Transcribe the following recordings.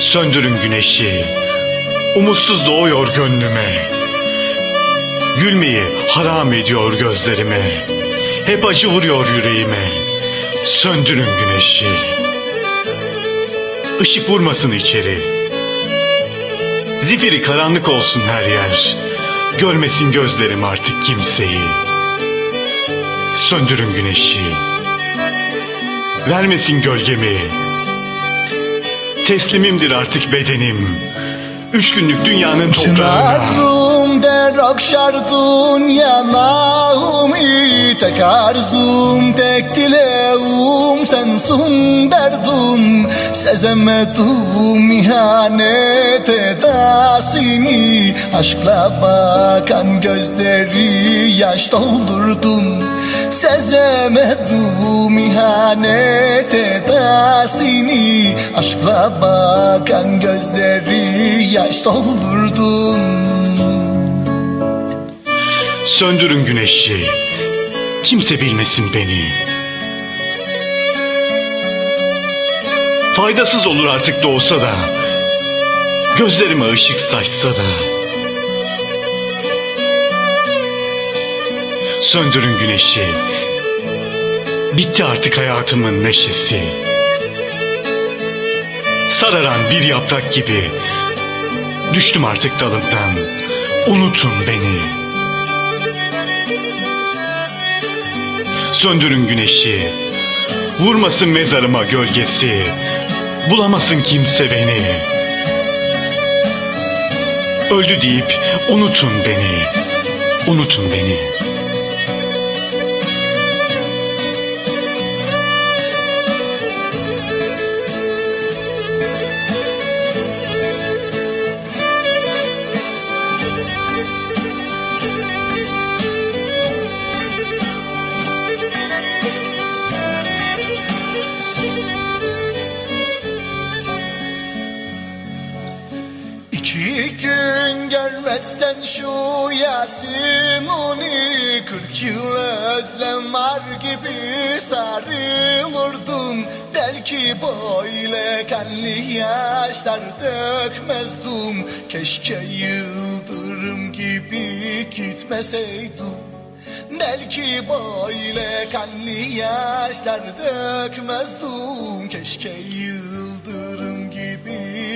Söndürün güneşi. Umutsuz doğuyor gönlüme. Gülmeyi haram ediyor gözlerime. Hep acı vuruyor yüreğime. Söndürün güneşi. Işık vurmasın içeri. Zifiri karanlık olsun her yer. Görmesin gözlerim artık kimseyi. Söndürün güneşi. Vermesin gölgemi. Teslimimdir artık bedenim. Üç günlük dünyanın toprağına. Çınarım der akşar dünyanağım tek arzum tek dileğim sensin derdum Sezemedim ihanet edasini Aşkla bakan gözleri yaş doldurdum Sezemedim ihanet edasini Aşkla bakan gözleri yaş doldurdum Söndürün güneşi. Kimse bilmesin beni. Faydasız olur artık doğsa da. Gözlerime ışık saçsa da. Söndürün güneşi. Bitti artık hayatımın neşesi. Sararan bir yaprak gibi. Düştüm artık dalından. Unutun beni. Söndürün güneşi. Vurmasın mezarıma gölgesi. Bulamasın kimse beni. Öldü deyip unutun beni. Unutun beni. İki gün görmezsen şu Yasinuni Kırk yıl özlem var gibi sarılırdın. Belki böyle kanlı yaşlar dökmezdim Keşke yıldırım gibi gitmeseydim. Belki böyle kanlı yaşlar dökmezdim Keşke yıldırım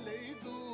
على يدور